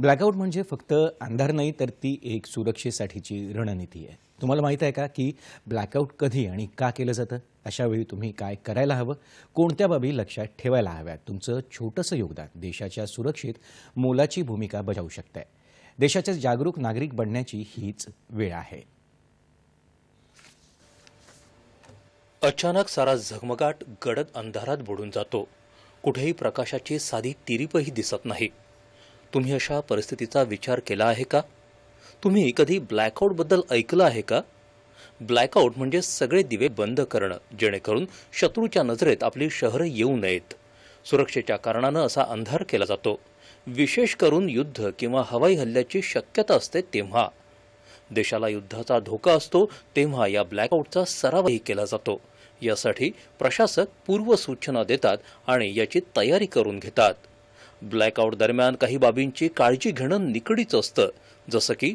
Blackout म्हणजे फक्त अंधार नाही तर ती एक सुरक्षेसाठीची रणनीती आहे. तुम्हाला माहीत आहे का की ब्लॅकआउट कधी आणि का केलं जातं? अशावेळी तुम्ही काय करायला हवं? कोणत्या बाबी लक्षात ठेवायला हव्यात? तुमचं छोटंसं योगदान देशाच्या सुरक्षेत मोलाची भूमिका बजावू शकतंय. देशाच्या जागरूक नागरिक बनण्याची हीच वेळ आहे. अचानक सारा झगमगाट गडद अंधारात बुडून जातो. कुठेही प्रकाशाची साधी तिरीपही दिसत नाही. तुम्ही अशा परिस्थितीचा विचार केला आहे का? तुम्ही कधी ब्लॅकआउटबद्दल ऐकलं आहे का? ब्लॅकआउट म्हणजे सगळे दिवे बंद करणं जेणेकरून शत्रूच्या नजरेत आपली शहरं येऊ नयेत. सुरक्षेच्या कारणानं असा अंधार केला जातो. विशेष करून युद्ध किंवा हवाई हल्ल्याची शक्यता असते तेव्हा. देशाला युद्धाचा धोका असतो तेव्हा या ब्लॅकआउटचा सरावही केला जातो. यासाठी प्रशासक पूर्वसूचना देतात आणि याची तयारी करून घेतात. ब्लॅकआउट दरम्यान काही बाबींची काळजी घेणं निकडीच असतं. जसं की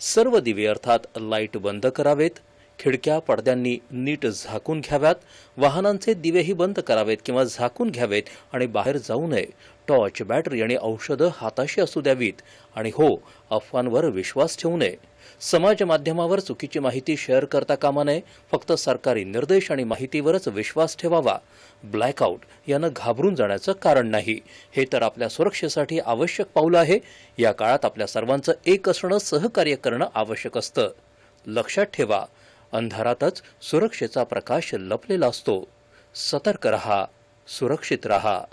सर्व दिवे अर्थात लाइट बंद करावेत खिडक्या पडद्यांनी नीट झाकून घ्याव्यात वाहनांचे दिवेही बंद करावेत किंवा झाकून घ्यावेत आणि बाहेर जाऊ नये. टॉर्च बॅटरी आणि औषधं हाताशी असू द्यावीत. आणि हो अफवांवर विश्वास ठेवू नये. समाज माध्यमावर चुकीची माहिती शेअर करता कामा नये. फक्त सरकारी निर्देश आणि माहितीवरच विश्वास ठेवावा. ब्लॅकआउट यानं घाबरून जाण्याचं कारण नाही. हे तर आपल्या सुरक्षेसाठी आवश्यक पाऊल आहे. या काळात आपल्या सर्वांचं एक असणं सहकार्य करणं आवश्यक असतं. लक्षात ठेवा अंधारातच सुरक्षेचा प्रकाश लपलेला असतो. सतर्क रहा सुरक्षित रहा.